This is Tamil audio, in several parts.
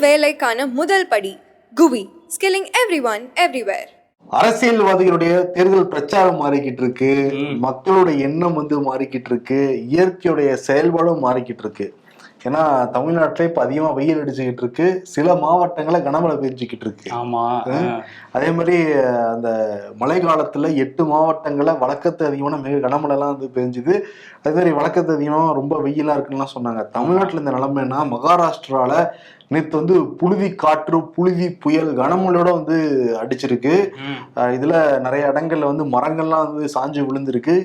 வேலைக்கான முதல் படி குவி ஸ்கில்லிங் எவ்ரி ஒன் எவ்ரிவேர் அரசியல்வாதிகளுடைய தேர்தல் பிரச்சாரம் மாறிக்கிட்டு இருக்கு மக்களுடைய எண்ணம் வந்து மாறிக்கிட்டு இருக்கு இயற்கையுடைய செயல்பாடும் மாறிக்கிட்டு இருக்கு. ஏன்னா தமிழ்நாட்டில் இப்ப அதிகமா வெயில் அடிச்சுக்கிட்டு இருக்கு சில மாவட்டங்கள கனமழை பெஞ்சுக்கிட்டு இருக்கு. ஆமா அதே மாதிரி அந்த மழை காலத்துல எட்டு மாவட்டங்கள்ல வழக்கத்து அதிகமான மிக கனமழைலாம் வந்து பெஞ்சுது. அதே மாதிரி வழக்கத்து அதிகமாக ரொம்ப வெயிலா இருக்குன்னுலாம் சொன்னாங்க. தமிழ்நாட்டுல இந்த நிலைமைன்னா மகாராஷ்டிரால நேற்று வந்து புழுதி காற்று புழுதி புயல் கனமழையோட வந்து அடிச்சிருக்கு. இதுல நிறைய இடங்கள்ல வந்து மரங்கள்லாம் வந்து சாஞ்சு விழுந்திருக்கு.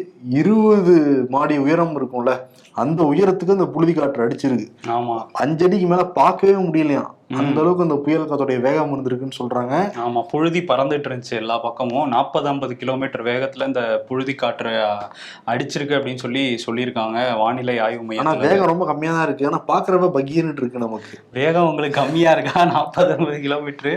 இருபது மாடி உயரம் இருக்கும்ல அந்த உயரத்துக்கு அந்த புழுதி காற்று அடிச்சிருக்கு. ஆமா. அஞ்சடிக்கு மேல பார்க்கவே முடியலையாம். அந்த அளவுக்கு அந்த புயல் காத்தோடைய வேகம் இருந்திருக்குன்னு சொல்றாங்க. ஆமா புழுதி பறந்துட்டு இருந்துச்சு எல்லா பக்கமும். நாற்பது ஐம்பது கிலோமீட்டர் வேகத்துல இந்த புழுதி காற்று அடிச்சிருக்கு அப்படின்னு சொல்லி சொல்லியிருக்காங்க வானிலை ஆய்வு ஆனா மையத்துல வேகம் ரொம்ப கம்மியா தான் இருக்கு. ஆனா பாக்குறப்ப பகீர்னு இருக்கு நமக்கு. வேகம் உங்களுக்கு கம்மியா இருக்கா? நாற்பது ஐம்பது கிலோமீட்டர்.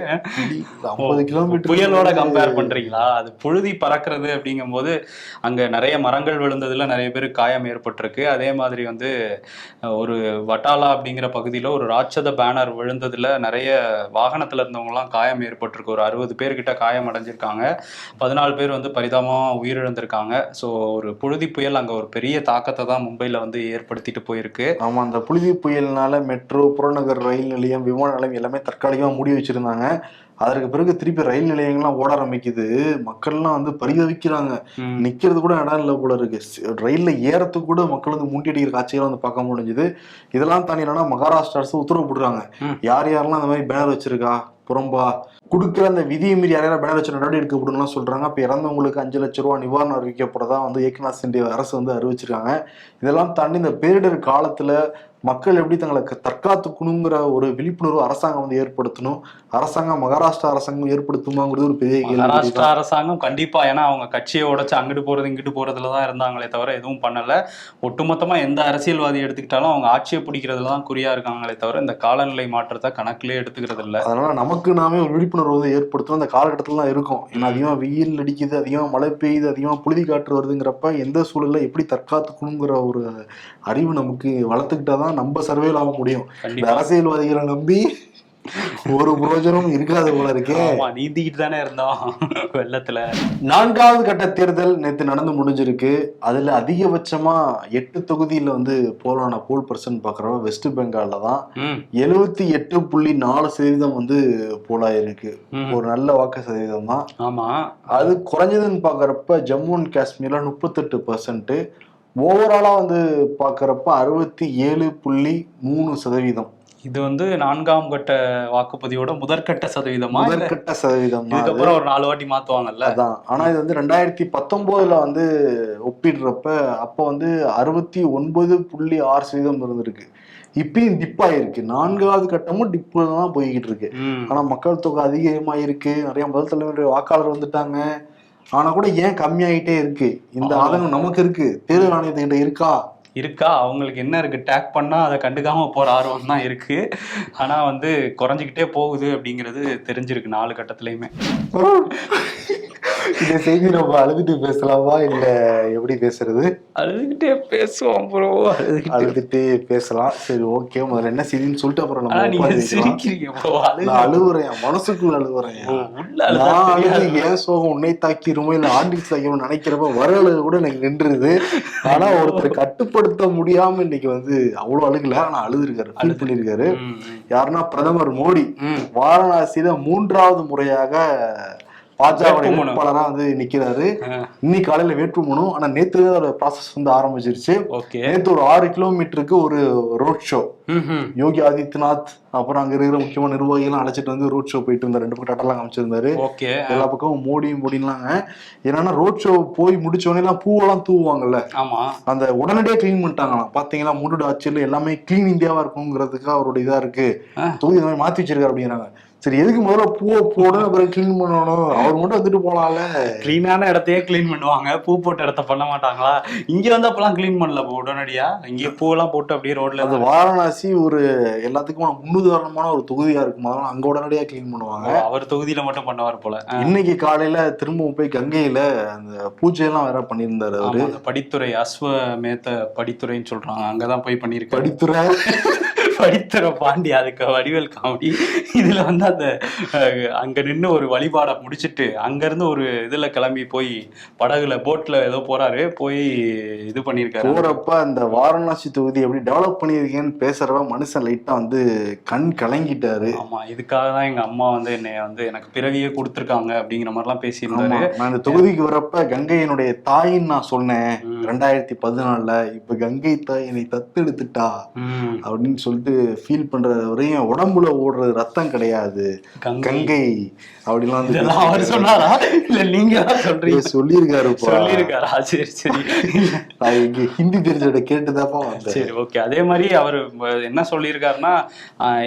ஐம்பது கிலோமீட்டர் புயலோட கம்பேர் பண்றீங்களா? அது புழுதி பறக்கிறது அப்படிங்கும்போது அங்க நிறைய மரங்கள் விழுந்ததுல நிறைய பேர் காயம் ஏற்பட்டிருக்கு. அதே மாதிரி வந்து ஒரு வட்டாலா அப்படிங்கிற பகுதியில ஒரு ராட்சத பேனர் விழுந்ததுல நிறைய வாகனத்தில் இருந்தவங்கலாம் காயம் ஏற்பட்டிருக்கு. ஒரு அறுபது பேர்கிட்ட காயம் அடைஞ்சிருக்காங்க. பதினாலு பேர் வந்து பரிதாபமாக உயிரிழந்திருக்காங்க. ஸோ ஒரு புழுதி புயல் அங்கே ஒரு பெரிய தாக்கத்தை தான் மும்பையில் வந்து ஏற்படுத்திட்டு போயிருக்கு. ஆமாம் அந்த புழுதி புயல்னால மெட்ரோ புறநகர் ரயில் நிலையம் விமான நிலையம் எல்லாமே தற்காலிகமாக மூடி வச்சிருந்தாங்க. அதற்கு பிறகு திருப்பி ரயில் நிலையங்கள்லாம் ஓட ஆரம்பிக்குது. மக்கள்லாம் வந்து பரிதவிக்கிறாங்க. நிக்கிறது கூட இடம் இல்லை போல இருக்கு. ரயில்ல ஏறத்துக்கு கூட மக்கள் வந்து முண்டியடிக்கிற காட்சிகளை வந்து பார்க்க முடிஞ்சுது. இதெல்லாம் தாண்டி என்னன்னா மகாராஷ்டிரா அரசு உத்தரவு போடுறாங்க. யார் யாரெல்லாம் அந்த மாதிரி பேனர் வச்சிருக்கா? புறம்பா. கொடுக்குற அந்த விதியை மீறி யாரையாவது பேனர் வச்சு நடவடிக்கை எடுக்கப்படும்லாம் சொல்றாங்க. அப்ப இறந்தவங்களுக்கு அஞ்சு லட்ச ரூபா நிவாரணம் அறிவிக்கப்படுறதா வந்து ஏக்நாத் சிண்டே அரசு வந்து அறிவிச்சிருக்காங்க. இதெல்லாம் தாண்டி இந்த பேரிடர் காலத்துல மக்கள் எப்படி தங்களை தற்காத்துக்கணுங்கிற ஒரு விழிப்புணர்வு அரசாங்கம் வந்து ஏற்படுத்தணும். அரசாங்கம் மகாராஷ்டிரா அரசாங்கம் ஏற்படுத்துமாங்கிறது ஒரு பெரிய மகாராஷ்டிரா அரசாங்கம் கண்டிப்பா ஏன்னா அவங்க கட்சியை உடைச்சு அங்கிட்டு போறது இங்கிட்டு போறதுல தான் இருந்தாங்களே தவிர எதுவும் பண்ணல. ஒட்டுமொத்தமா எந்த அரசியல்வாதி எடுத்துக்கிட்டாலும் அவங்க ஆட்சியை பிடிக்கிறதுல தான் குறியா இருக்காங்களே தவிர இந்த காலநிலை மாற்றத்தை கணக்கிலே எடுத்துக்கிறது இல்ல. அதனால நமக்கு நாமே ஒரு விழிப்புணர்வு வந்து ஏற்படுத்தணும் அந்த காலகட்டத்துல தான் இருக்கும். ஏன்னா அதிகமா வெயில் அடிக்குது அதிகமா மழை பெய்யுது அதிகமா புழுதி காற்று வருதுங்கிறப்ப எந்த சூழல்ல எப்படி தற்காத்துக்கணுங்கிற ஒரு அறிவு நமக்கு வளர்த்துக்கிட்டாதான் நம்ம சர்வேல் ஆக முடியும். இந்த அரசியல்வாதிகளை நம்பி ஒரு பிரயோஜனமும் இருக்காது போல இருக்கே. நீந்திக்கிட்டு தானே இருந்தோம் வெள்ளத்துல. நான்காவது கட்ட தேர்தல் நேற்று நடந்து முடிஞ்சிருக்கு. அதுல அதிகபட்சமா எட்டு தொகுதியில வந்து போலான போல் பர்சன்ட் பாக்குறப்ப வெஸ்ட் பெங்கால்ல தான் எழுபத்தி எட்டு புள்ளி நாலு சதவீதம் வந்து போலாயிருக்கு. ஒரு நல்ல வாக்கு சதவீதம் தான். ஆமா. அது குறைஞ்சதுன்னு பாக்குறப்ப ஜம்மு அண்ட் காஷ்மீர்ல முப்பத்தெட்டு பர்சன்ட் ஓவராலா வந்து பாக்குறப்ப அறுபத்தி ஏழு புள்ளி மூணு சதவீதம். இது வந்து நான்காம் கட்ட வாக்குப்பதிவோட முதற்கட்ட சதவீதமா முதற்கட்ட சதவீதம். இதுக்கப்புறம் ஒரு நாலு வாட்டி மாத்துவாங்கல்ல? அதான். ஆனா இது வந்து ரெண்டாயிரத்தி பத்தொன்பதுல வந்து ஒப்பிடுறப்ப அப்போ வந்து அறுபத்தி ஒன்பது புள்ளி ஆறு சதவீதம் இருந்திருக்கு. இப்பயும் டிப் ஆயிருக்கு. நான்காவது கட்டமும் டிப்பு தான் போய்கிட்டு இருக்கு. ஆனா மக்கள் தொகை அதிகமாயிருக்கு. நிறைய முதல் தலைமுறை வாக்காளர் வந்துட்டாங்க. ஆனா கூட ஏன் கம்மியாயிட்டே இருக்கு? இந்த. ஆதங்கம் நமக்கு இருக்கு. தேர்தல் ஆணையத்துக்கிட்ட இருக்கா? இருக்கா? அவங்களுக்கு என்ன இருக்குது டேக் பண்ணால் அதை கண்டுக்காமல் போகிற ஆர்வம் தான் இருக்குது ஆனால் வந்து குறைஞ்சிக்கிட்டே போகுது அப்படிங்கிறது தெரிஞ்சிருக்கு நாலு கட்டத்துலேயுமே. இந்த செய்தி நம்ம அழுதுட்டு பேசலாமா? இல்ல எப்படி பேசுறது? அழுதுகிட்டே பேசுவோம் ப்ரோ அழுதுகிட்டே. அழுதுட்டு பேசலாம். சரி ஓகே முதல்ல என்ன செய்தின்னு சொல்லிட்டு அப்புறம் நம்ம நீங்க. சிரிக்கிறீங்க ப்ரோ நான் அழுவுறேன். மனசுக்குள்ள அழுவுறேன். நான் அழுதா. ஏன் சோகம் உன்னை தாக்கிருமோ இல்ல ஆண்டில் தாக்கிரும் நினைக்கிறப்ப வர அழுகு கூட எனக்கு நின்றுது. ஆனா ஒருத்தர் கட்டுப்படுத்த முடியாம இன்னைக்கு வந்து அவ்வளவு அழுகல. ஆனா அழுதுருக்காரு ஃபீல் பண்ணிருக்காரு. யாருன்னா பிரதமர் மோடி. வாரணாசியில மூன்றாவது முறையாக பாஜக வேட்புமனு. வேட்பாளரா வந்து நிக்கிறாரு. இன்னைக்கு காலையில வேட்புமனு. ஆனா நேத்து ஒரு ப்ராசஸ் வந்து ஆரம்பிச்சிருச்சு. நேத்து ஒரு ஆறு கிலோமீட்டருக்கு ஒரு ரோட் ஷோ. யோகி ஆதித்யநாத் அப்புறம் அங்க இருக்கிற முக்கியமான நிர்வாகிகள்லாம் அழைச்சிட்டு வந்து ரோட் ஷோ போயிட்டு இருந்தாரு. ரெண்டு பக்கம் டாட்டெல்லாம் காமிச்சிருந்தாரு. எல்லா பக்கமும் மோடியும் மோடின்லாங்க. என்னன்னா ரோட் ஷோ போய் முடிச்ச உடனே எல்லாம் பூவெல்லாம் தூவுவாங்கல்ல. ஆமா. அந்த உடனடியே க்ளீன் பண்ணிட்டாங்களாம். பாத்தீங்களா மூடு ஆட்சியில் எல்லாமே க்ளீன் இந்தியாவா இருக்குங்கிறதுக்கு அவரோட இதா இருக்கு. தொகுதி மாத்தி வச்சிருக்காரு அப்படிங்கிறாங்க. சரி எதுக்கு முதல்ல பூவை போடணும் அப்புறம் க்ளீன் பண்ணணும்? அவர் மட்டும் வந்துட்டு போலாம்ல. கிளீனான இடத்தையே க்ளீன் பண்ணுவாங்க. பூ போட்ட இடத்த பண்ண மாட்டாங்களா? இங்க வந்து அப்பெல்லாம் க்ளீன் பண்ணல போ உடனடியா. இங்க பூவெல்லாம் போட்டு அப்படியே ரோட்ல அந்த வாரணாசி ஒரு எல்லாத்துக்கும் முன்னுதாரணமான ஒரு தொகுதியா இருக்கும் அங்க உடனடியா க்ளீன் பண்ணுவாங்க. அவர் தொகுதியில மட்டும் பண்ணுவார் போல. இன்னைக்கு காலையில திரும்பவும் போய் கங்கையில அந்த பூஜை எல்லாம் வேற பண்ணியிருந்தாரு அவரு. படித்துறை அஸ்வ மேத்த படித்துறைன்னு சொல்றாங்க. அங்கதான் போய் பண்ணிருக்காரு படித்துறை? படித்தர பாண்டி அதுக்கு வடிவேல் காமெடி. இதுல வந்து அந்த அங்க நின்னு ஒரு வழிபாடை முடிச்சிட்டு அங்க இருந்து ஒரு இதுல கிளம்பி போய் படகுல போட்ல ஏதோ போறாரு போய் இது பண்ணிருக்காரு போறப்ப அந்த வாரணாசி தொகுதி எப்படி டெவலப் பண்ணியிருக்கேன்னு பேசுறப்ப மனுஷன் லைட்டா வந்து கண் கலங்கிட்டாரு. ஆமா இதுக்காக தான் எங்க அம்மா வந்து என்னை வந்து எனக்கு பிறவியே கொடுத்துருக்காங்க அப்படிங்கிற மாதிரிலாம் பேசியிருந்தாரு. நான் இந்த தொகுதிக்கு வரப்ப கங்கை என்னுடைய தாயின்னு நான் சொன்னேன். ரெண்டாயிரத்தி பதினாலுல இப்ப கங்கை தாய் என்னை தத்தெடுத்துட்டா ம். அப்படின்னு சொல்லிட்டு ஃபீல் பண்ற வரையும் உடம்புல ஓடுறது ரத்தம் கிடையாது. கங்கை. அப்படிலாம் வந்து அவர் சொன்னாரா? இல்ல நீங்க சொல்றீங்க. சொல்லியிருக்காருப்பா. சொல்லியிருக்காரா? சரி சரி. நான் இங்க ஹிந்தி தெரிஞ்சவட கேட்டுதாப்பா சரி ஓகே அதே மாதிரி அவர் என்ன சொல்லியிருக்காருன்னா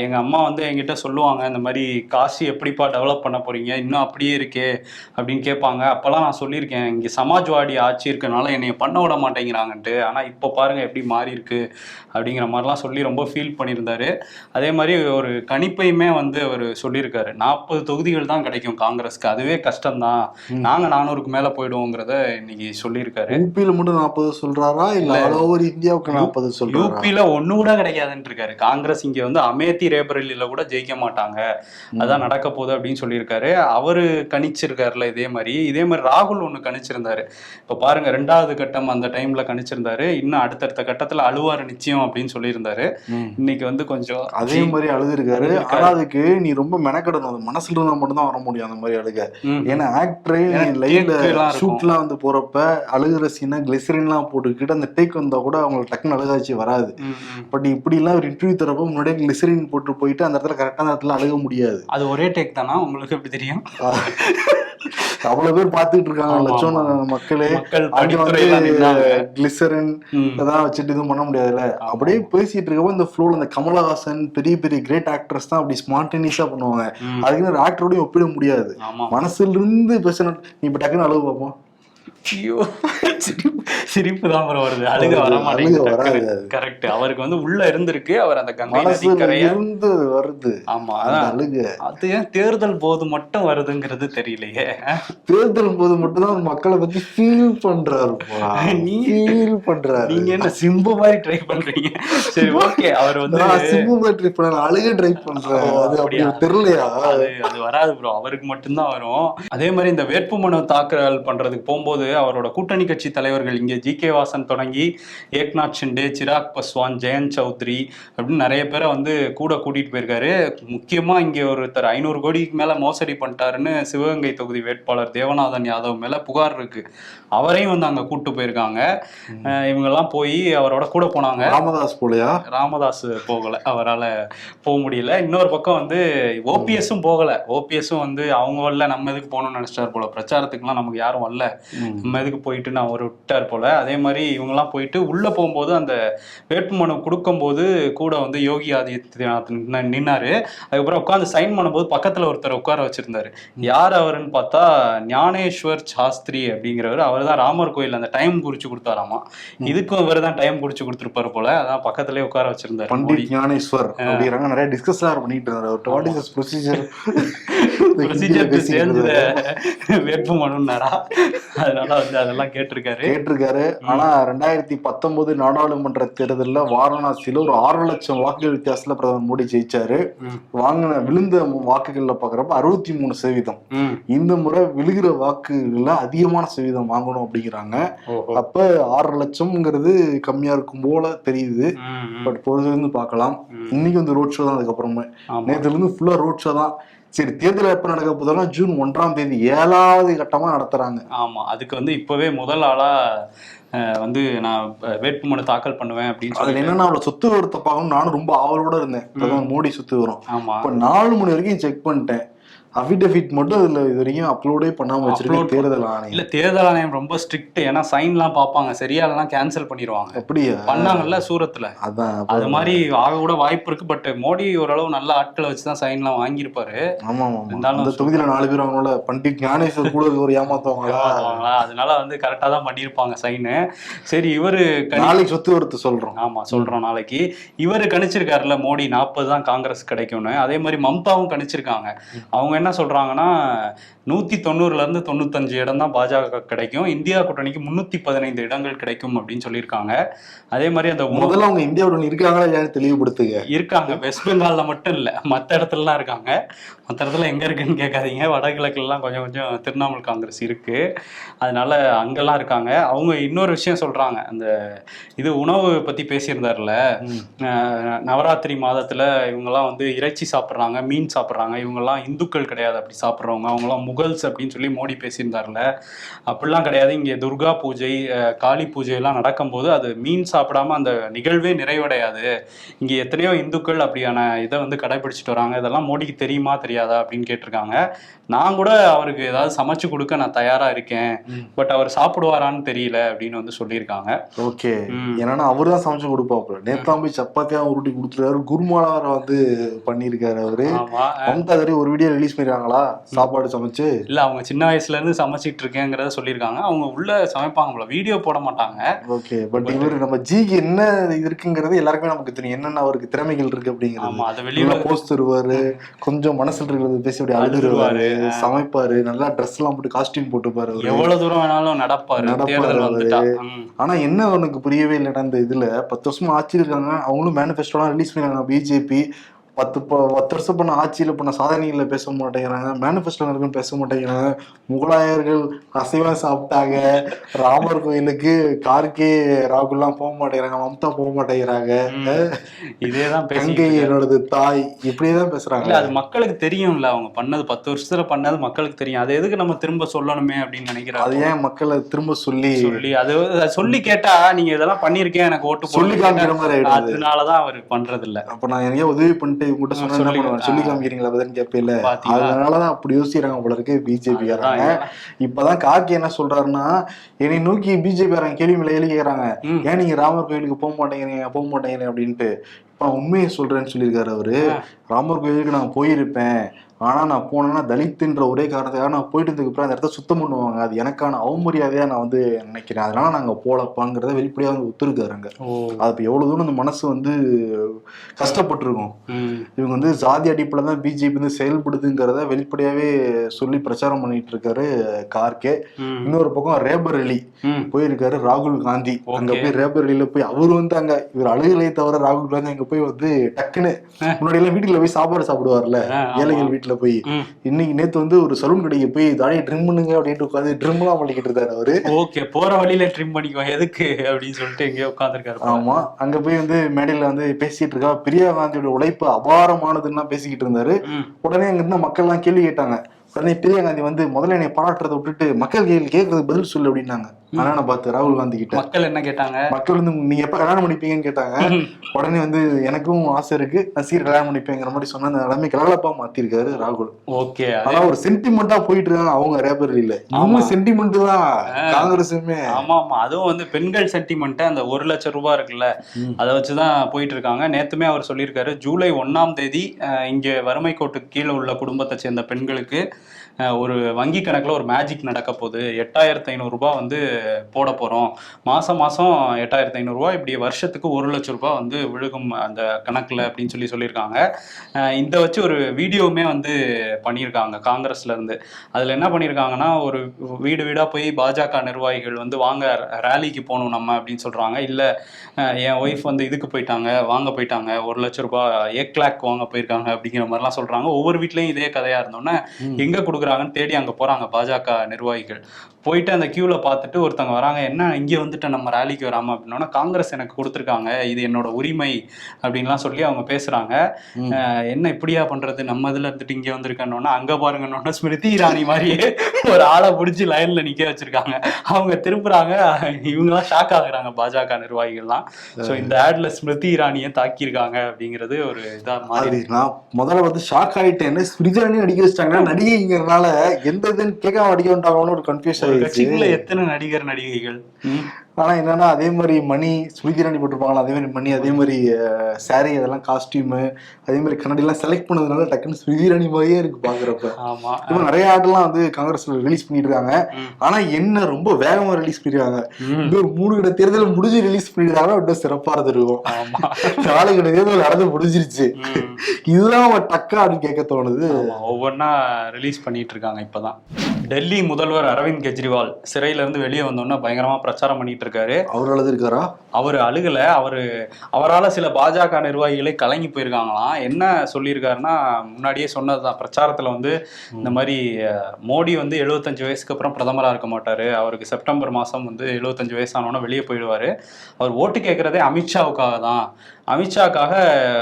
எங்க அம்மா வந்து என்கிட்ட சொல்லுவாங்க இந்த மாதிரி காசி எப்படிப்பா டெவலப் பண்ண போறீங்க? இன்னும் அப்படியே இருக்கே அப்படின்னு கேட்பாங்க. அப்பெல்லாம் நான் சொல்லியிருக்கேன் இங்க சமாஜ்வாடி ஆட்சி இருக்கனால என்னைய பண்ண விட மாட்டேங்கிறாங்கன்ட்டு. ஆனா இப்போ பாருங்க எப்படி மாறி இருக்கு அப்படிங்கிற மாதிரிலாம் சொல்லி ரொம்ப ஃபீல் பண்ணியிருந்தாரு. அதே மாதிரி ஒரு கணிப்பையுமே வந்து அவர் சொல்லியிருக்காரு. நாற்பது தொகுதிகள் தான் கிடைக்கும் காங்கிரஸ்க்கு. அதுவே கஷ்டம்தான். நாங்க நானூறுக்கு மேல போயிடுவோங்கிறத இன்னைக்கு சொல்லியிருக்காரு. யூபியில மட்டும் நாற்பது சொல்றாரா? இல்ல ஓவர் இந்தியாவுக்கு நாற்பது சொல்றாரா? யூபில ஒண்ணு கூட கிடைக்காதுன்னு இருக்காரு காங்கிரஸ் இங்க வந்து அமேத்தி ரேபரேலியில கூட ஜெயிக்க மாட்டாங்க. அதான் நடக்க போகுது அப்படின்னு சொல்லியிருக்காரு. அவரு கணிச்சிருக்காருல இதே மாதிரி. இதே மாதிரி ராகுல் ஒண்ணு கணிச்சிருந்தாரு. இப்ப பாருங்க ரெண்டாவது கட்டம் அந்த டைம்ல கணிச்சிருந்தாரு. இன்னும் அடுத்தடுத்த கட்டத்துல அழுவாரு நிச்சயம் அப்படின்னு சொல்லியிருந்தாரு. ம். இன்னைக்கு வந்து கொஞ்சம் அதே மாதிரி அழுதுருக்காரு. ஆனா அதுக்கு நீ ரொம்ப மெனக்கடணும் அது மனசுல இருந்தா மட்டும் தான் வர முடியும் அந்த மாதிரி அழுக. ஏன்னா ஆக்டரே லைவ்ல. ஷூட்லாம் வந்து போறப்ப அழுகுற சீனா கிளிசரின்லாம் போட்டுக்கிட்டு அந்த டேக் வந்தா கூட அவங்களுக்கு டக்குன்னு அழுகாச்சு வராது. பட் இப்படி எல்லாம் ஒரு இன்டர்வியூ தரப்ப முன்னாடியே கிளிசரின் போட்டு போயிட்டு அந்த இடத்துல கரெக்டான இடத்துல அழுக முடியாது அது ஒரே டேக் தானா உங்களுக்கு எப்படி தெரியும் அவ்வளவு பேர் பாத்துட்டு இருக்காங்க லட்சம். மக்களே. கிளிசரின். இதெல்லாம் வச்சுட்டு எதுவும் பண்ண முடியாதுல்ல. அப்படியே பேசிட்டு இருக்கப்போ இந்த ஃப்ளோல இந்த கமலஹாசன் பெரிய பெரிய கிரேட் ஆக்டர்ஸ் தான் அப்படி ஸ்பான்டேனியஸா பண்ணுவாங்க. அதுக்குன்னு ஒரு ஆக்டரோடய ஒப்பிட முடியாது மனசுல இருந்து பேசணும் நீ இப்ப டக்குன்னு அழுவு பார்ப்போம் ஐயோ சிரிப்பு சிரிப்பு தான் bro வருது. அழுக வர மாட்டேங்குது. கரெக்ட் அவருக்கு வந்து உள்ள இருந்திருக்கு அவர் அந்த கங்கை நதி இருந்து வருது. ஆமா அழுக. அது ஏன் தேர்தல் போது மட்டும் வருதுங்கிறது தெரியலையே. தேர்தல் போது மட்டும்தான் அவர் மக்களை பத்தி ஃபீல் பண்றாருப்பா. நீ- ஃபீல் பண்றாரு. நீங்க என்ன சிம்பு மாதிரி ட்ரை பண்றீங்க? சரி ஓகே அவர் வந்து சிம்பு ட்ரை பண்ண அழுக ட்ரை பண்றேன். ஓ, அது அப்படி அப்படியா? தெரியலையா? அது அது வராது ப்ரோ அவருக்கு மட்டும்தான் வரும். அதே மாதிரி இந்த வேட்புமனு தாக்கல் பண்றதுக்கு போகும்போது அவரோட கூட்டணி கட்சி தலைவர்கள் இங்க ஜி கே வாசன் தொடங்கி ஏக்நாத் ஷிண்டே சிராக் பஸ்வான் ஜெயந்த் சௌத்ரி அப்படின்னு நிறைய பேரை வந்து கூட கூட்டிட்டு போயிருக்காரு. முக்கியமா இங்க ஒருத்தர் ஐநூறு கோடிக்கு மேல மோசடி பண்ணிட்டாருன்னு சிவகங்கை தொகுதி வேட்பாளர் தேவநாதன் யாதவ் மேல புகார் இருக்கு. அவரையும் வந்து அங்க கூட்டு போயிருக்காங்க. இவங்கெல்லாம் போய் அவரோட கூட போனாங்க. ராமதாஸ் போலயா? ராமதாஸ் போகல. அவரால் போக முடியல. இன்னொரு பக்கம் வந்து ஓபிஎஸும் போகல. ஓபிஎஸும் வந்து அவங்க வரல நம்ம எதுக்கு போகணும்னு நினைச்சிட்டார் போல. பிரச்சாரத்துக்குலாம் நமக்கு யாரும் வரல. நம்ம எதுக்கு போயிட்டு நான் ஒரு விட்டார் போல. அதே மாதிரி இவங்கெல்லாம் போயிட்டு உள்ள போகும்போது அந்த வேட்புமனு கொடுக்கும்போது கூட வந்து யோகி ஆதித்யநாத் நின்ன- நின்னாரு. அதுக்கப்புறம் உட்காந்து சைன் பண்ணும்போது பக்கத்துல ஒருத்தர் உட்கார வச்சிருந்தாரு. யார் அவருன்னு பார்த்தா ஞானேஸ்வர் சாஸ்திரி அப்படிங்கிறவர். அவர் தான் ராமர் கோயில் அந்த டைம் குறிச்சு கொடுத்தாராமா. இதுக்கும் இவர் தான் டைம் குறிச்சு கொடுத்துருப்பாரு போல. அதான் பக்கத்துலயே உட்கார வச்சிருந்தாரு பண்டிட் ஞானேஸ்வர் அப்படிங்கிறாங்க. நிறைய டிஸ்கஸ் பண்ணிட்டு இருந்தாரு. அவர் ப்ரொசீஜர் ப்ரொசீஜர் சேர்ந்து வேட்பு மனுன்னாரா அதனால வந்து அதெல்லாம் கேட்டிருக்காரு கேட்டிருக்காரு ஆனா ரெண்டாயிரத்தி பத்தொன்பது நாடாளுமன்ற தேர்தல்ல வாரணாசியில ஒரு ஆறு லட்சம் வாக்குகள் வித்தியாசத்துல பிரதமர் மோடி ஜெயிச்சாரு. வாங்கின விழுந்த வாக்குகள்ல பாக்குறப்ப அறுபத்தி மூணு சதவீதம். இந்த முறை விழுகிற வாக்குகள்ல அதிகமான சதவீதம் வாங்கணும் அப்படிங்கிறாங்க. அப்ப ஆறு லட்சம்ங்கிறது கம்மியா இருக்கும் போல தெரியுது. பட் பொறுத்து இருந்து பார்க்கலாம். இன்னைக்கு வந்து ரோட் ஷோ தான் அதுக்கப்புறமே. நேத்துல இருந்து ஃபுல்லா ரோட் ஷோ தான் சரி தேர்தல் எப்ப நடக்க போதெல்லாம் ஜூன் ஒன்றாம் தேதி ஏழாவது கட்டமா நடத்துறாங்க. ஆமா அதுக்கு வந்து இப்பவே முதல் ஆளா அஹ், வந்து நான் வேட்புமனு தாக்கல் பண்ணுவேன் அப்படின்னு அதுல சொல்லி என்னன்னா அவளை சொத்து விவரத்தை பார்க்கணும் நானும் ரொம்ப ஆவலோட இருந்தேன். மோடி சொத்து விவரம் ஆமா. இப்ப நாலு மணி வரைக்கும் செக் பண்ணிட்டேன். அஃபிடவிட் மட்டும் அதுல இது வரைக்கும் அப்லோடே பண்ணாம Upload தேர்தல் இல்ல ஆணையம் தேர்தல் ஆணையம் ரொம்ப ஸ்ட்ரிக்ட் ஏன்னா சைன்லாம் பார்ப்பாங்க. சரியா இல்லைன்னா கேன்சல் பண்ணிடுவாங்க அப்படியா பண்ணாங்கல்ல சூரத்துல. அதான் அது மாதிரி ஆக கூட வாய்ப்பு இருக்கு. பட் மோடி ஓரளவு நல்ல ஆட்களை வச்சுதான் சைன்லாம் வாங்கியிருப்பாரு. ஆமா ஆமா இருந்தாலும் அந்த தொகுதியில நாலு பேர் அவங்களோட பண்டிட் ஞானேஸ்வர் கூட ஒரு ஏமாத்துவாங்களா? அதனால வந்து கரெக்டா தான் பண்ணியிருப்பாங்க சைனு சரி இவரு நாளைக்கு சொத்து விவரத்தை சொல்றோம். ஆமா சொல்றோம் நாளைக்கு. இவரு கணிச்சிருக்காருல்ல மோடி நாற்பது தான் காங்கிரஸ் கிடைக்கும்னு. அதே மாதிரி மம்தாவும் கணிச்சிருக்காங்க. அவங்க என்ன சொல்றாங்கன்னா நூத்தி தொண்ணூறுல இருந்து தொண்ணூத்தஞ்சு இடம் தான் பாஜக கிடைக்கும். இந்தியா கூட்டணிக்கு முன்னூத்தி பதினைந்து இடங்கள் கிடைக்கும் அப்படின்னு சொல்லியிருக்காங்க. அதே மாதிரி அந்த முதல்ல அவங்க இந்தியாவுடன் இருக்காங்களா இல்லையான்னு தெளிவுபடுத்துங்க. இருக்காங்க. வெஸ்ட் பெங்கால்ல மட்டும் இல்ல. மத்த இடத்துலலாம் இருக்காங்க. மத்த இடத்துல எங்க இருக்குன்னு கேட்காதீங்க. வடகிழக்குலாம் கொஞ்சம் கொஞ்சம் திரிணாமுல் காங்கிரஸ் இருக்கு. அதனால அங்கெல்லாம் இருக்காங்க. அவங்க இன்னொரு விஷயம் சொல்றாங்க. அந்த இது உணவு பத்தி பேசியிருந்தாருல. நவராத்திரி மாதத்துல இவங்கெல்லாம் வந்து இறைச்சி சாப்பிட்றாங்க மீன் சாப்பிட்றாங்க. இவங்கெல்லாம் இந்துக்கள் கிடையாது. அப்படி சாப்பிட்றவங்க. அவங்கெல்லாம் முகல்ஸ் அப்படின்னு சொல்லி மோடி பேசியிருந்தார்ல. அப்படிலாம் கிடையாது. இங்கே துர்கா பூஜை காளி பூஜை எல்லாம் நடக்கும்போது அது மீன் சாப்பிடாம அந்த நிகழ்வே நிறைவடையாது. இங்க எத்தனையோ இந்துக்கள் அப்படியான இதை வந்து கடைபிடிச்சிட்டு வராங்க. இதெல்லாம் மோடிக்கு தெரியுமா தெரியாதா அப்படின்னு கேட்டிருக்காங்க. நான் கூட அவருக்கு ஏதாவது சமைச்சு கொடுக்க நான் தயாரா இருக்கேன். பட் அவர் சாப்பிடுவாரான்னு தெரியல அப்படின்னு வந்து சொல்லியிருக்காங்க. ஓகே. ஏன்னா அவர் தான் சமைச்சு கொடுப்பாப்புல. நேத்தான் போய் சப்பாத்தியா உருட்டி கொடுத்துருக்காரு. குருமாலா வேற வந்து பண்ணியிருக்காரு அவரு. மம்தா ஒரு வீடியோ ரிலீஸ் பண்ணிருக்காங்களா சாப்பாடு சமைச்சு? இல்ல அவங்க சின்ன வயசுல இருந்து சமைச்சிட்டு இருக்கேங்கிறத சொல்லியிருக்காங்க. அவங்க உள்ள சமைப்பாங்க போல. வீடியோ போட மாட்டாங்க. ஓகே பட் இவர் நம்ம ஜிக்கு என்ன இருக்குங்கிறது எல்லாருக்குமே நமக்கு தெரியும். என்னென்ன அவருக்கு திறமைகள் இருக்கு அப்படிங்கிறது. ஆமா அதை வெளியில போஸ்ட் தருவாரு கொஞ்சம் மனசுல இருக்கிறது பேசி அப்படி அழுதுருவாரு. சமைப்பாரு நல்லா ட்ரெஸ் எல்லாம் போட்டு காஸ்டியூம் போட்டுப்பாரு. எவ்வளவு தூரம் வேணாலும் நடப்பாரு. ஆனா என்ன அவனுக்கு புரியவே இல்லைன்னா இந்த இதுல. பத்து வருஷமா ஆட்சி இருக்காங்க. அவங்களும் மேனிஃபெஸ்டோலாம் ரிலீஸ் பண்ணிருக்காங்க. பிஜேபி பத்து பத்து வருஷம் பண்ண ஆட்சியில பண்ண சாதனைகளை பேச மாட்டேங்கிறாங்க. மேனிஃபெஸ்டோ இருக்குன்னு பேச மாட்டேங்கிறாங்க. முகலாயர்கள் அசைவம் சாப்பிட்டாங்க. ராமர் கோயிலுக்கு கார்கே ராகுல்லாம் போக மாட்டேங்கிறாங்க. மம்தா போக மாட்டேங்கிறாங்க. இதேதான் பேசிட்டு கங்கை. என்னோடது தாய். இப்படியேதான் பேசுறாங்க. இல்ல அது மக்களுக்கு தெரியும்ல. அவங்க பண்ணது பத்து வருஷத்துல பண்ணது மக்களுக்கு தெரியும். அது எதுக்கு நம்ம திரும்ப சொல்லணுமே அப்படின்னு அது நினைக்கிறாங்க ஏன் மக்களை திரும்ப சொல்லி சொல்லி அது அதை சொல்லி கேட்டா நீங்க இதெல்லாம் பண்ணிருக்கேன் எனக்கு ஓட்டு சொல்லி அதனாலதான் அவர் பண்றது இல்ல அப்ப நான் எங்கேயோ உதவி பண்ணிட்டு உங்ககிட்ட சொன்னா என்ன சொல்லி- காமிக்கிறீங்களா? பதில் அதனாலதான் அப்படி யோசிக்கிறாங்க போல இருக்கு பிஜேபி அதுதான் இப்பதான் காக்கி என்ன சொல்றாருன்னா என்னை நோக்கி பிஜேபி கேள்வி மேல எழுதி கேக்குறாங்க. ஏன் நீங்க ராமர் கோயிலுக்கு போக மாட்டேங்கிறீங்க? போக மாட்டேங்கிறீங்க? அப்படின்ட்டு. இப்ப உண்மையை சொல்றேன்னு சொல்லியிருக்காரு அவரு. ராமர் கோயிலுக்கு நான் போயிருப்பேன். ஆனா நான் போனேன்னா தலித்துன்ற ஒரே காரணத்துக்காக நான் போயிட்டு இருந்ததுக்கு அப்புறம் அந்த இடத்த சுத்தம் பண்ணுவாங்க அது எனக்கான அவமரியாதையா நான் வந்து நினைக்கிறேன் அதனால நாங்க போலப்பாங்கிறத வெளிப்படையா வந்து ஒத்துருக்காருங்க அது இப்ப எவ்வளவு தூரம் இந்த மனசு வந்து கஷ்டப்பட்டிருக்கும். இவங்க வந்து ஜாதி அடிப்படையில் தான் பிஜேபி வந்து செயல்படுதுங்கிறத வெளிப்படையாவே சொல்லி பிரச்சாரம் பண்ணிட்டு இருக்காரு கார்கே. இன்னொரு பக்கம் ரேபர் அலி. போயிருக்காரு ராகுல் காந்தி அங்க. போய் ரேபர் அலியில போய் அவர் வந்து அங்க இவர் அழுகலை தவிர ராகுல் காந்தி அங்க போய் வந்து டக்குன்னு முன்னாடி எல்லாம் வீட்டுல போய் சாப்பாடு சாப்பிடுவார்ல ஆ, ஆமா. வீட்டுல போய். இன்னைக்கு நேத்து வந்து ஒரு சலூன் கடைக்கு போய் தாடியை ட்ரிம் பண்ணுங்க அப்படின்ட்டு உட்காந்து ட்ரிம் எல்லாம் பண்ணிக்கிட்டு இருந்தாரு அவரு. ஓகே போற வழியில ட்ரிம் பண்ணிக்கோ எதுக்கு அப்படின்னு சொல்லிட்டு எங்கேயோ உட்காந்துருக்காரு ஆமா அங்க போய் வந்து மேடையில வந்து பேசிட்டு இருக்கா. பிரியா காந்தியோட உழைப்பு அபாரமானதுன்னா பேசிக்கிட்டு இருந்தாரு. உடனே அங்க இருந்த மக்கள் எல்லாம் கேள்வி கேட்டாங்க. உடனே பிரியா காந்தி வந்து முதல்ல என்னை பாராட்டுறதை விட்டுட்டு மக்கள் கேள்வி கேட்கறதுக்கு பதில் சொல்லு அப்படின்னாங்க. நான் பார்த்து ராகுல் காந்தி கிட்ட. மக்கள் என்ன கேட்டாங்க? மக்கள் வந்து நீங்க எப்ப கல்யாணம் பண்ணிப்பீங்கன்னு கேட்டாங்க. உடனே வந்து எனக்கும் ஆசை இருக்கு. நான் சீர் கல்யாணம் பண்ணிப்பேங்கிற மாதிரி சொன்ன அந்த நிலைமை கலகலப்பா மாத்திருக்காரு ராகுல். ஓகே ஆனா ஒரு சென்டிமெண்டா போயிட்டு இருக்காங்க. அவங்க ரேபர் இல்ல. இன்னும் சென்டிமெண்ட் தான் காங்கிரஸுமே. ஆமா ஆமா. அதுவும் வந்து பெண்கள் சென்டிமெண்ட் அந்த ஒரு லட்சம் ரூபாய் இருக்குல்ல. அதை வச்சுதான் போயிட்டு இருக்காங்க. நேத்துமே அவர் சொல்லியிருக்காரு ஜூலை ஒண்ணாம் தேதி அஹ், இங்க வறுமை கோட்டுக்கு கீழே உள்ள குடும்பத்தை சேர்ந்த பெண்களுக்கு ஒரு வங்கி கணக்குல ஒரு மேஜிக் நடக்க போகுது. எட்டாயிரத்தி ஐநூறு ரூபாய் வந்து போட போறோம். மாசம் மாசம் எட்டாயிரத்தி ஐநூறு ரூபாய் இப்படி வருஷத்துக்கு ஒரு லட்சம் ரூபாய் வந்து விழுகும் அந்த கணக்குல அப்படின்னு சொல்லி சொல்லியிருக்காங்க. இந்த வச்சு ஒரு வீடியோவுமே வந்து பண்ணியிருக்காங்க காங்கிரஸ்ல இருந்து. அதுல என்ன பண்ணியிருக்காங்கன்னா ஒரு வீடு வீடா போய் பாஜக நிர்வாகிகள் வந்து வாங்க ரேலிக்கு போகணும் நம்ம அப்படின்னு சொல்றாங்க. இல்ல என் ஒய்ஃப் வந்து இதுக்கு போயிட்டாங்க வாங்க போயிட்டாங்க ஒரு லட்ச ரூபாய் ஏக் லேக் வாங்க போயிருக்காங்க அப்படிங்கிற மாதிரிலாம் சொல்றாங்க. ஒவ்வொரு வீட்லயும் இதே கதையா இருந்தோன்னே. எங்க கொடுக்குறாங்கன்னு தேடி அங்க போறாங்க பாஜக நிர்வாகிகள். போயிட்டு அந்த கியூல பார்த்துட்டு ஒருத்தவங்க வராங்க என்ன இங்க வந்துட்டு நம்ம ரேலிக்கு வராம? அப்படின்னா காங்கிரஸ் எனக்கு கொடுத்துருக்காங்க இது என்னோட உரிமை அப்படின்லாம் சொல்லி அவங்க. அஹ், என்ன இப்படியா பண்றது? நம்ம இதுல இருந்துட்டு இங்க வந்திருக்கோன்னா அங்க பாருங்கன்னா ஸ்மிருதி இராணி மாதிரியே ஒரு ஆளை பிடிச்சி லைன்ல நிக்க வச்சிருக்காங்க. அவங்க திரும்புறாங்க இவங்கெல்லாம் ஷாக் ஆகுறாங்க பாஜக நிர்வாகிகள்லாம். சோ இந்த ஆட்ல ஸ்மிருதி இரானியை தாக்கியிருக்காங்க அப்படிங்கிறது ஒரு இதா அது மாறி நான் முதல்ல வந்து ஷாக் ஆயிட்டேன் ஸ்பிரிஜானி நடிக்க வச்சிட்டாங்கன்னா நடிகைங்கிறனால எந்த இதுன்னு நடிக்க வேண்டாமனு ஒரு கன்ஃபியூஸ் ஆயிடுச்சு எத்தனை நடிகர் நடிகைகள். ஆனா என்னன்னா அதே மாதிரி மணி இராணி போட்டிருப்பாங்களா அதே மாதிரி மணி அதே மாதிரி சாரி அதெல்லாம் காஸ்டியூமு அதே மாதிரி கண்ணாடி எல்லாம் செலக்ட் பண்ணதுனால டக்குன்னு இராணி மாதிரியே இருக்கு பாக்குறப்ப. ஆமா. இன்னும் நிறைய ஆட்டெல்லாம் வந்து காங்கிரஸ்ல ரிலீஸ் பண்ணிட்டு இருக்காங்க. ஆனா என்ன ரொம்ப வேகமா ரிலீஸ் பண்ணிருக்காங்க. ஒரு மூணு கிட்ட தேர்தல் முடிஞ்சு ரிலீஸ் பண்ணிருக்காங்கன்னா இன்னும் சிறப்பா இருந்திருக்கும் ஆமா. கிட்ட தேர்தல் நடந்து முடிஞ்சிருச்சு. இதுதான் அவன் டக்கா அப்படின்னு கேட்க தோணுது. ஆமா, ஒவ்வொன்றா ரிலீஸ் பண்ணிட்டு இருக்காங்க இப்பதான். டெல்லி முதல்வர் அரவிந்த் கெஜ்ரிவால் சிறையில இருந்து வெளியே வந்தோன்னா பயங்கரமா பிரச்சாரம் பண்ணிட்டு இருக்காரு அவர் அழுது இருக்காரா அவர் அழுகல. அவரு அவரால சில பாஜக நிர்வாகிகளே கலங்கி போயிருக்காங்களாம். என்ன சொல்லியிருக்காருன்னா முன்னாடியே சொன்னதுதான். பிரச்சாரத்துல வந்து இந்த மாதிரி மோடி வந்து எழுபத்தஞ்சு வயசுக்கு அப்புறம் பிரதமரா இருக்க மாட்டாரு. அவருக்கு செப்டம்பர் மாசம் வந்து எழுபத்தஞ்சு வயசானோன்னா வெளியே போயிடுவாரு. அவர் ஓட்டு கேட்கறதே அமித்ஷாவுக்காக தான் அமித்ஷாக்காக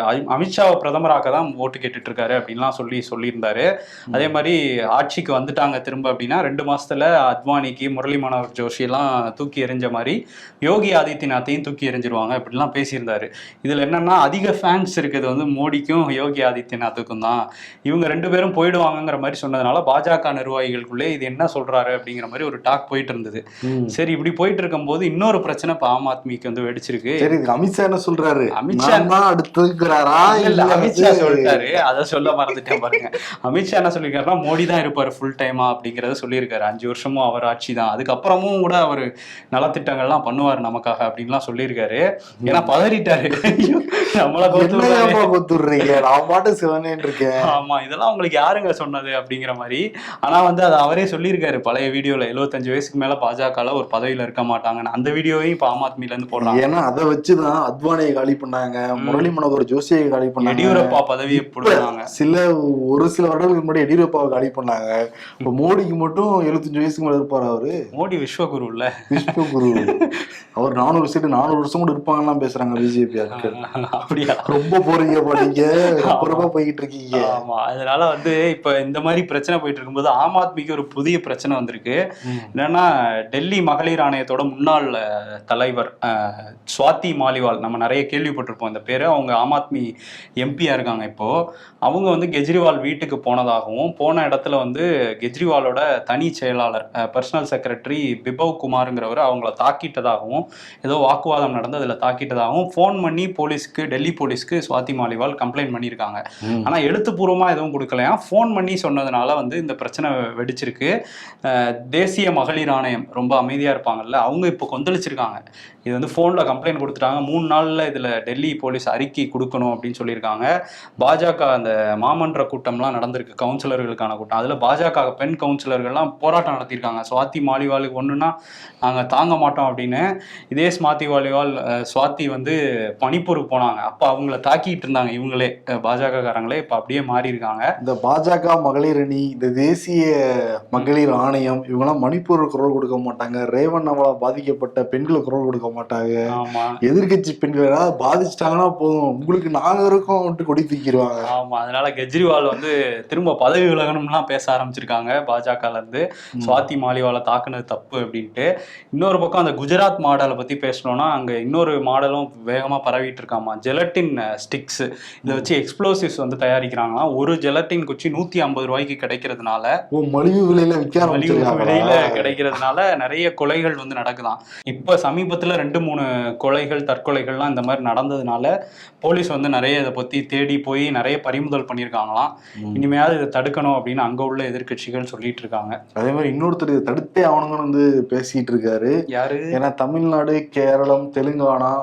அமி- அமித்ஷாவை பிரதமராக்க தான் ஓட்டு கேட்டுட்டு இருக்காரு அப்படின்லாம் சொல்லி சொல்லியிருந்தாரு. அதே மாதிரி ஆட்சிக்கு வந்துட்டாங்க திரும்ப அப்படின்னா ரெண்டு மாசத்துல அத்வானிக்கு முரளி மனோகர் ஜோஷி எல்லாம் தூக்கி எறிஞ்ச மாதிரி யோகி ஆதித்யநாத்தையும் தூக்கி எறிஞ்சிருவாங்க இப்படிலாம் பேசியிருந்தாரு. இதுல என்னன்னா அதிக ஃபேன்ஸ் இருக்குது வந்து மோடிக்கும் யோகி ஆதித்யநாத்துக்கும் தான். இவங்க ரெண்டு பேரும் போயிடுவாங்கங்கிற மாதிரி சொன்னதுனால பாஜக நிர்வாகிகளுக்குள்ளே இது என்ன சொல்றாரு அப்படிங்கிற மாதிரி ஒரு டாக் போயிட்டு இருந்தது சரி இப்படி போயிட்டு இருக்கும்போது இன்னொரு பிரச்சனை இப்போ ஆம் ஆத்மிக்கு வந்து வெடிச்சிருக்கு. சரி அமித்ஷா என்ன சொல்றாரு? அமித்ஷா- அமித்ஷா சொல்லிட்டாரு. அதை சொல்ல மறந்துட்டேன் பாருங்க. அமித்ஷா என்ன சொல்லியிருக்காருன்னா மோடி தான் இருப்பாரு ஃபுல் டைமா அப்படிங்கறத சொல்லியிருக்காரு. அஞ்சு வருஷமும் அவர் ஆட்சி தான். அதுக்கப்புறமும் கூட அவர் நலத்திட்டங்கள்லாம் பண்ணுவார் நமக்காக அப்படின்லாம் சொல்லியிருக்காரு. ஏன்னா பதறிட்டாரு. நம்மள கொத்துடுறீங்க? நான் பாட்டு சிவனேன்னு இருக்கேன். ஆமா இதெல்லாம் உங்களுக்கு யாருங்க சொன்னது அப்படிங்கிற மாதிரி. ஆனா வந்து அது அவரே சொல்லியிருக்காரு. பழைய வீடியோல 75 வயசுக்கு மேல பாஜகல ஒரு பதவியில இருக்க மாட்டாங்கன்னு. அந்த வீடியோவையும் இப்ப ஆம் ஆத்மில இருந்து போடுறாங்க. ஏன்னா அதை வச்சுதான் அத்வானியை காலி பண்ணாங்க. முரளி மனோகர் ஜோஷியை காலி பண்ணாங்க. எடியூரப்பா பதவியை போடுறாங்க சில ஒரு சில வருடங்களுக்கு முன்னாடி எடியூரப்பாவை காலி பண்ணாங்க. இப்ப மோடிக்கு மட்டும் எழுபத்தஞ்சு வயசுக்கு மேல இருப்பாரு அவரு. மோடி விஸ்வகுரு இல்ல. விஸ்வகுரு. அவர் நானூறு சீட்டு நானூறு வருஷம் கூட இருப்பாங்கலாம் பேசுறாங்க பிஜேபி அதுக்கு அப்படியா? ரொம்ப போறீங்க போறீங்க. ரொம்ப போய்கிட்டு இருக்கீங்க. ஆமா. அதனால வந்து இப்ப இந்த மாதிரி பிரச்சனை போயிட்டு இருக்கும்போது ஆம் ஆத்மிக்கு ஒரு புதிய பிரச்சனை வந்திருக்கு. என்னன்னா டெல்லி மகளிர் ஆணையத்தோட முன்னாள் தலைவர் சுவாதி மாலிவால் நம்ம நிறைய கேள்விப்பட்டிருப்போம் இந்த பேரு. அவங்க ஆம் ஆத்மி எம்பியாக இருக்காங்க இப்போ. அவங்க வந்து கெஜ்ரிவால் வீட்டுக்கு போனதாகவும் போன இடத்துல வந்து கெஜ்ரிவாலோட தனி செயலாளர் பர்சனல் செக்ரட்டரி பிபவ் குமாருங்கிறவர் அவங்கள தாக்கிட்டதாகவும் ஏதோ வாக்குவாதம் நடந்து அதில் தாக்கிட்டதாகவும் ஃபோன் பண்ணி போலீஸ்க்கு டெல்லி போலீஸ்க்கு சுவாதி மாலிவால் கம்ப்ளைண்ட் பண்ணியிருக்காங்க. ஆனா எழுத்துப்பூர்வமா எதுவும் கொடுக்கலையா? ஃபோன் பண்ணி சொன்னதுனால வந்து இந்த பிரச்சனை வெடிச்சிருக்கு. தேசிய மகளிர் ஆணையம் ரொம்ப அமைதியா இருப்பாங்கல்ல அவங்க இப்போ கொந்தளிச்சிருக்காங்க. இது வந்து ஃபோன்ல கம்ப்ளைண்ட் கொடுத்துட்டாங்க. மூணு நாள்ல இதுல டெல்லி போலீஸ் அறிக்கை கொடுக்கணும் அப்படின்னு சொல்லியிருக்காங்க. பாஜக அந்த மாமன்ற கூட்டம்லாம் நடந்திருக்கு கவுன்சிலர்களுக்கான கூட்டம். அதுல பாஜக பெண் கவுன்சிலர்கள்லாம் போராட்டம் நடத்தியிருக்காங்க. சுவாதி மாலிவாலுக்கு ஒண்ணுன்னா நாங்க தாங்க மாட்டோம் அப்படின்னு. இதே ஸ்மாதி வாலிவால் அஹ், சுவாதி வந்து மணிப்பூருக்கு போனாங்க. அப்ப அவங்கள தாக்கிட்டு இருந்தாங்க இவங்களே பாஜக காரங்களே இப்ப அப்படியே மாறி இருக்காங்க இந்த பாஜக மகளிர் அணி இந்த தேசிய மகளிர் ஆணையம் இவங்கெல்லாம் மணிப்பூர் குரல் கொடுக்க மாட்டாங்க. ரேவன் அவளா பாதிக்கப்பட்ட பெண்களுக்கு குரல் கொடுக்க மாட்டாங்க. ஆமா. எதிர்க்கட்சி பெண்கள் ஏதாவது பாதிச்சிட்டாங்கன்னா போதும். உங்களுக்கு நாங்க இருக்கோம் கொடி தூக்கிடுவாங்க. ஆமா. அதனால கெஜ்ரிவால் வந்து திரும்ப பதவி விலகணும்லாம் பேச ஆரம்பிச்சிருக்காங்க பாஜகல இருந்து சுவாதி மாலிவாலை தாக்குனது தப்பு அப்படின்ட்டு. இன்னொரு பக்கம் அந்த குஜராத் மாடலை பத்தி பேசணும்னா அங்க இன்னொரு மாடலும் வேகமா பரவிட்டு இருக்காமா ஜெலட்டின் ஸ்டிக்ஸ் இதை வச்சு எக்ஸ்ப்ளோசிவ்ஸ் வந்து தயாரிக்கிறாங்களாம். ஒரு ஜெலட்டின் குச்சி நூத்தி ஐம்பது ரூபாய்க்கு கிடைக்கிறதுனால மலிவு விலையில விற்க மலிவு விலையில கிடைக்கிறதுனால நிறைய கொலைகள் வந்து நடக்குதாம் இப்ப சமீபத்துல ரெண்டு மூணு கொலைகள் தற்கொலைகள்லாம் இந்த மாதிரி நடந்ததுனால போலீஸ் வந்து நிறைய இதை பத்தி தேடி போய் நிறைய பறிமுதல் பண்ணியிருக்காங்களாம். இனிமையாவது இதை தடுக்கணும் அப்படின்னு அங்க உள்ள எதிர்க்கட்சிகள் சொல்லிட்டு இருக்காங்க அதே மாதிரி இன்னொருத்தர் இதை தடுத்தே அவனுங்கன்னு வந்து பேசிட்டு இருக்காரு யாரு? ஏன்னா தமிழ்நாடு கேரளம் தெலுங்கானா.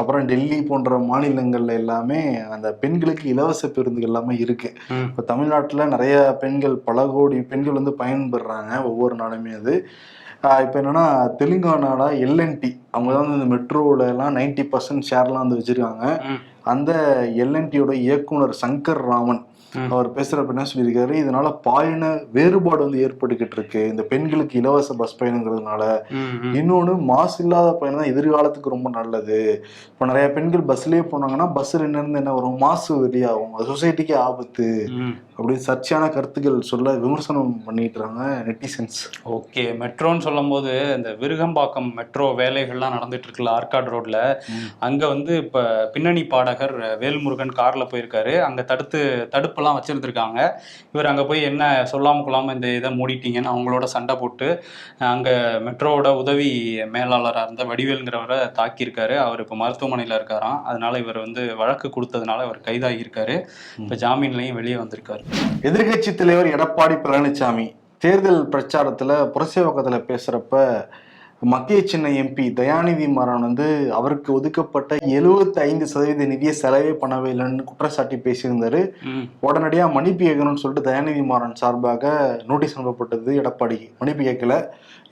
அப்புறம் டெல்லி போன்ற மாநிலங்கள்ல எல்லாமே அந்த பெண்களுக்கு இலவச பேருந்துகள் எல்லாமே இருக்கு. இப்போ தமிழ்நாட்டில் நிறைய பெண்கள் பல கோடி பெண்கள் வந்து பயன்பெறாங்க ஒவ்வொரு நாளுமே அது. இப்போ என்னன்னா தெலுங்கானால எல்என்டி அவங்க தான் இந்த மெட்ரோல எல்லாம் நைன்டி பர்சன்ட் ஷேர்லாம் வந்து வச்சிருக்காங்க. அந்த எல்என்டியோட இயக்குனர் சங்கர் ராமன் அவர் பேசுறப்ப என்ன சொல்லியிருக்காரு? இதனால பாலின வேறுபாடு வந்து ஏற்பட்டுக்கிட்டு இருக்கு இந்த பெண்களுக்கு இலவச பஸ் பயணங்கிறதுனால. இன்னொன்று மாசு இல்லாத பயணம் தான் எதிர்காலத்துக்கு ரொம்ப நல்லது. இப்போ நிறைய பெண்கள் பஸ்லயே போனாங்கன்னா பஸ்ஸில் இருந்து என்ன வரும்? மாசு வெளியாகும். அது சொசைட்டிக்கு ஆபத்து. அப்படின்னு சர்ச்சையான கருத்துக்கள் சொல்ல விமர்சனம் பண்ணிட்டு இருக்காங்க நெட்டிசன்ஸ் ஓகே. மெட்ரோன்னு சொல்லும்போது இந்த விருகம்பாக்கம் மெட்ரோ வேலைகள்லாம் நடந்துட்டு இருக்குல்ல ஆர்காட் ரோட்ல. அங்க வந்து இப்ப பின்னணி பாடகர் வேல்முருகன் கார்ல போயிருக்காரு. அங்க தடுத்து தடுப்பு அடுப்பெல்லாம் வச்சுருந்துருக்காங்க. இவர் அங்கே போய் என்ன சொல்லாமல் கொள்ளாமல் இந்த இதை மூடிட்டீங்கன்னு அவங்களோட சண்டை போட்டு அங்கே மெட்ரோவோட உதவி மேலாளராக இருந்த வடிவேலுங்கிறவரை தாக்கியிருக்காரு. அவர் இப்போ மருத்துவமனையில் இருக்காராம். அதனால இவர் வந்து வழக்கு கொடுத்ததுனால அவர் கைதாகியிருக்காரு. இப்போ ஜாமீன்லையும் வெளியே வந்திருக்காரு. எதிர்க்கட்சி தலைவர் எடப்பாடி பழனிசாமி தேர்தல் பிரச்சாரத்துல புரசேவக்கத்துல பேசுறப்ப மத்திய சின்ன எம்பி தயாநிதி மாறன் வந்து அவருக்கு ஒதுக்கப்பட்ட 75% ஐந்து சதவீத நிதியை செலவே பண்ணவே இல்லைன்னு குற்றச்சாட்டி பேசியிருந்தாரு. உடனடியாக மன்னிப்பு கேட்கணும்னு சொல்லிட்டு தயாநிதி மாறன் சார்பாக நோட்டீஸ் அனுப்பப்பட்டது எடப்பாடிக்கு மன்னிப்பு கேட்கல.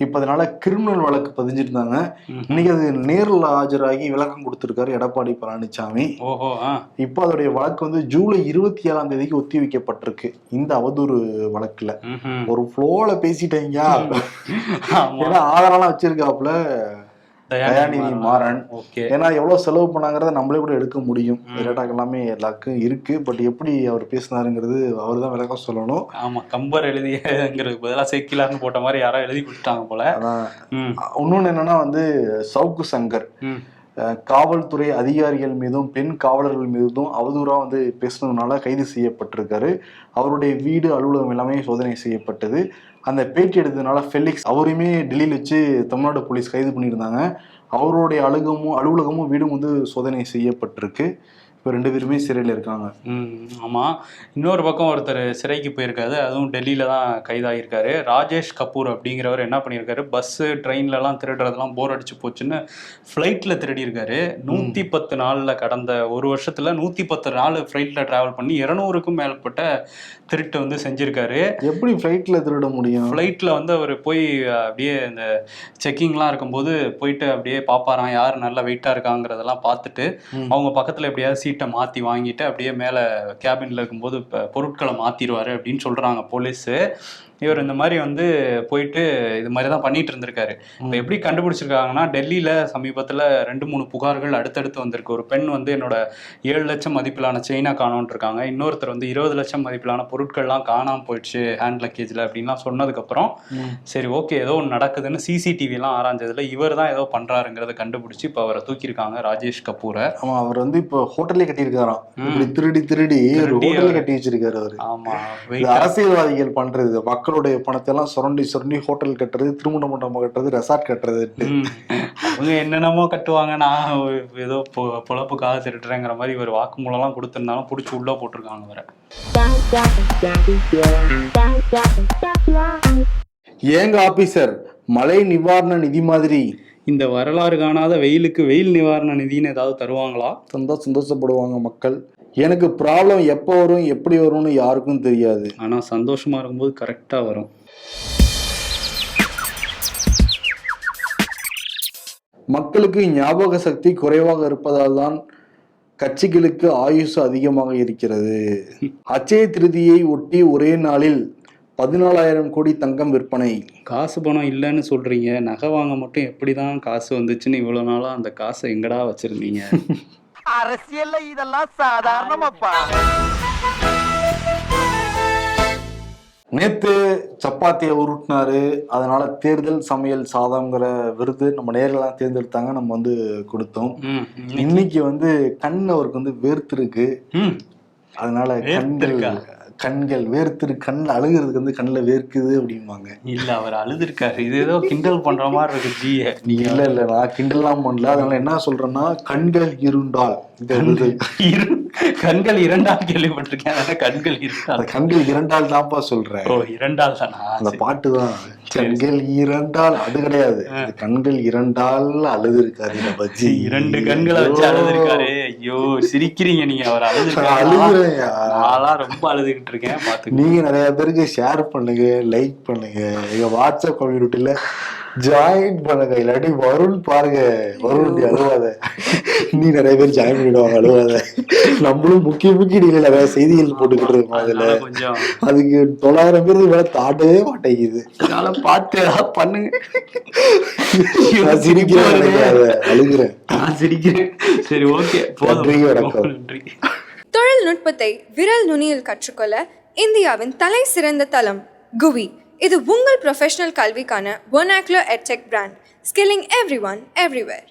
இப்போ அதனால கிரிமினல் வழக்கு பதிஞ்சிருந்தாங்க. இன்னைக்கு அது நேரில் ஆஜராகி விளக்கம் கொடுத்திருக்காரு எடப்பாடி பழனிசாமி இப்போ அதோடைய வழக்கு வந்து ஜூலை இருபத்தி ஏழாம் தேதிக்கு ஒத்தி வைக்கப்பட்டிருக்கு இந்த அவதூறு வழக்குல. ஒரு ஃப்ளோல பேசிட்டீங்க. ஏன்னா ஆதாரம்லாம் வச்சிருக்காப்புல. தயாநிதி மாறன். ஓகே. ஏன்னா எவ்வளவு செலவு பண்ணாங்கிறத நம்மளே கூட எடுக்க முடியும். டேட்டாக்கு எல்லாமே எல்லாருக்கும் இருக்கு. பட் எப்படி அவர் பேசினாருங்கிறது அவர் தான் விளக்கம் சொல்லணும். ஆமா கம்பர் எழுதியங்கிறதுக்கு பதிலா செக்கிலார்னு போட்ட மாதிரி யாரோ எழுதி கொடுத்தாங்க போல. இன்னொன்னு என்னன்னா வந்து சவுக்கு சங்கர். காவல்துறை அதிகாரிகள் மீதும் பெண் காவலர்கள் மீதும் அவதூறா வந்து பேசுனதுனால கைது செய்யப்பட்டிருக்காரு. அவருடைய வீடு அலுவலகம் எல்லாமே சோதனை செய்யப்பட்டது. அந்த பேட்டி எடுத்ததுனால ஃபெலிக்ஸ் அவரையுமே டெல்லியில் வச்சு தமிழ்நாடு போலீஸ் கைது பண்ணியிருந்தாங்க. அவருடைய அலுகமும் அலுவலகமும் வீடும் வந்து சோதனை செய்யப்பட்டிருக்கு. இப்போ ரெண்டு பேருமே சிறையில் இருக்காங்க. ம் ஆமாம் இன்னொரு பக்கம் ஒருத்தர் சிறைக்கு போயிருக்காரு. அதுவும் டெல்லியில தான் கைதாகியிருக்காரு ராஜேஷ் கபூர் அப்படிங்கிறவர் என்ன பண்ணியிருக்காரு? பஸ்ஸு ட்ரெயின்லலாம் திருடுறதெல்லாம் போர் அடிச்சு போச்சுன்னு ஃப்ளைட்டில் திருடியிருக்காரு. நூற்றி பத்து நாளில் கடந்த ஒரு வருஷத்தில் நூற்றி பத்து நாள் ஃப்ளைட்டில் ட்ராவல் பண்ணி இரநூறுக்கும் மேற்பட்ட திருட்டு வந்து செஞ்சுருக்காரு. எப்படி ஃப்ளைட்டில் திருட முடியும்? ஃப்ளைட்டில் வந்து அவர் போய் அப்படியே இந்த செக்கிங்லாம் இருக்கும்போது போயிட்டு அப்படியே பார்ப்பாராம் யார் நல்ல வெயிட்டாக இருக்காங்கிறதெல்லாம் பார்த்துட்டு. அவங்க பக்கத்தில் எப்படியாவது சீட்டை மாற்றி வாங்கிட்டு அப்படியே மேலே கேபினில் இருக்கும்போது இப்போ பொருட்களை மாற்றிடுவார் அப்படின்னு சொல்கிறாங்க போலீஸு இவர் இந்த மாதிரி வந்து போயிட்டு இது மாதிரி தான் பண்ணிட்டு இருந்திருக்காரு. இப்போ எப்படி கண்டுபிடிச்சிருக்காங்கன்னா டெல்லியில் சமீபத்தில் ரெண்டு மூணு புகார்கள் அடுத்தடுத்து வந்திருக்கு. ஒரு பெண் வந்து என்னோட ஏழு லட்சம் மதிப்பிலான செயினா காணோன்ட்டு இருக்காங்க இன்னொருத்தர் வந்து இருபது லட்சம் மதிப்பிலான பொருட்கள்லாம் காணாமல் போயிடுச்சு ஹேண்ட் லக்கேஜில் அப்படின்லாம் சொன்னதுக்கப்புறம். சரி ஓகே ஏதோ ஒன்று நடக்குதுன்னு சிசிடிவிலாம் ஆராய்ஞ்சதுல இவர் தான் ஏதோ பண்ணுறாருங்கிறத கண்டுபிடிச்சி இப்போ அவரை தூக்கியிருக்காங்க ராஜேஷ் கபூரை. ஆமா அவர் வந்து இப்போ ஹோட்டலே கட்டியிருக்காராம். இப்படி திருடி திருடி ஒரு ஹோட்டலே கட்டி வச்சிருக்காரு அவரு. ஆமாம் அரசியல்வாதிகள் பண்றது மக்களுடைய பணத்தை எல்லாம் சுரண்டி சுரண்டி ஹோட்டல் கட்டுறது திருமண மண்டபம் கட்டுறது ரெசார்ட் கட்டுறது ம். அவங்க என்னென்னமோ கட்டுவாங்க. நான் ஏதோ பொழப்புக்காக திருட்டுறேங்கிற மாதிரி ஒரு வாக்குமூலம்லாம் கொடுத்துருந்தாலும் பிடிச்சி உள்ள போட்டிருக்காங்க வேற ஏங்க ஆபீசர் மழை நிவாரண நிதி மாதிரி? இந்த வரலாறு காணாத வெயிலுக்கு வெயில் நிவாரண நிதின்னு ஏதாவது தருவாங்களா? தந்தா சந்தோஷப்படுவாங்க மக்கள். எனக்கு ப்ராப்ளம் எப்போ வரும் எப்படி வரும்னு யாருக்கும் தெரியாது. ஆனா சந்தோஷமா இருக்கும்போது கரெக்டா வரும். மக்களுக்கு ஞாபக சக்தி குறைவாக இருப்பதால் தான் கட்சிகளுக்கு ஆயுசு அதிகமாக இருக்கிறது. அச்சய திருதியை ஒட்டி ஒரே நாளில் பதினாலாயிரம் கோடி தங்கம் விற்பனை. காசு பணம் இல்லைன்னு சொல்றீங்க. நகை வாங்க மட்டும் எப்படிதான் காசு வந்துச்சுன்னு இவ்வளவு நாளா அந்த காசை எங்கடா வச்சிருந்தீங்க? அரசியல்ல இதெல்லாம் சாதாரணமாப்பா. நேத்து சப்பாத்தியை உருட்டினாரு. அதனால தேர்தல் சமையல் சாதம்ங்கிற விருது நம்ம நேரெல்லாம் தேர்ந்தெடுத்தாங்க நம்ம வந்து கொடுத்தோம். இன்னைக்கு. வந்து கண் அவருக்கு வந்து வேர்த்திருக்கு ம். அதனால கண்கள்? கண்கள் வேர்த்திரு கண்ணில் அழுகிறதுக்கு வந்து கண்ணில் வேர்க்குது அப்படிம்பாங்க. இல்ல அவர் அழுதுருக்காரு. இது ஏதோ கிண்டல் பண்ற மாதிரி இருக்கு ஜிய. நீங்க இல்ல இல்ல நான் கிண்டல்லாம் பண்ணல. அதனால என்ன சொல்றேன்னா கண்கள் இருண்டால் இரு- கண்கள் இரண்டால் கேள்விப்பட்டிருக்கேன். கண்கள் இரண்டால் கண்கள் இரண்டால் தான்ப்பா சொல்றேன். ஓ இரண்டால் தானா? அந்த. பாட்டு தான். கண்கள் இரண்டால் அது கிடையாது. கண்கள் இரண்டால் அழுது இருக்காரு இந்த பஜ்ஜி. இரண்டு கண்களை வச்சு அழுதுருக்காரு. ஐயோ சிரிக்கிறீங்க நீங்க. அவர் அழுகுறேன்யா. நான்லாம் ரொம்ப அழுதுகிட்டு இருக்கேன். பாத்துக்க நீங்க நிறைய பேருக்கு ஷேர் பண்ணுங்க லைக் பண்ணுங்க. எங்க வாட்ஸ்அப் கம்யூனிட்டில ஜாயின் பண்ணுங்க. இல்லாட்டி வருண் பாருங்க. வருண் அழுவாத. நீ நிறைய பேர் ஜாயின் பண்ணிடுவாங்க அழுவாத. நம்மளும் முக்கிய முக்கிய நீங்க நிறைய செய்திகள் போட்டுக்கிட்டு இருக்கோம் அதுல. அதுக்கு தொள்ளாயிரம் பேருக்கு மேல தாண்டவே மாட்டேங்குது. அதனால பார்த்து ஏதாவது பண்ணுங்க. நான் சிரிக்கிறேன் அழுகுறேன். நான் சிரிக்கிறேன். சரி ஓகே. நன்றி, வணக்கம். தொழில்நுட்பத்தை விரல் நுனியில் கற்றுக்கொள்ள இந்தியாவின் தலை சிறந்த தளம் குவி. இது உங்கள் ப்ரொஃபஷனல் கல்விக்கான ஒனாக்லோ edtech brand skilling everyone everywhere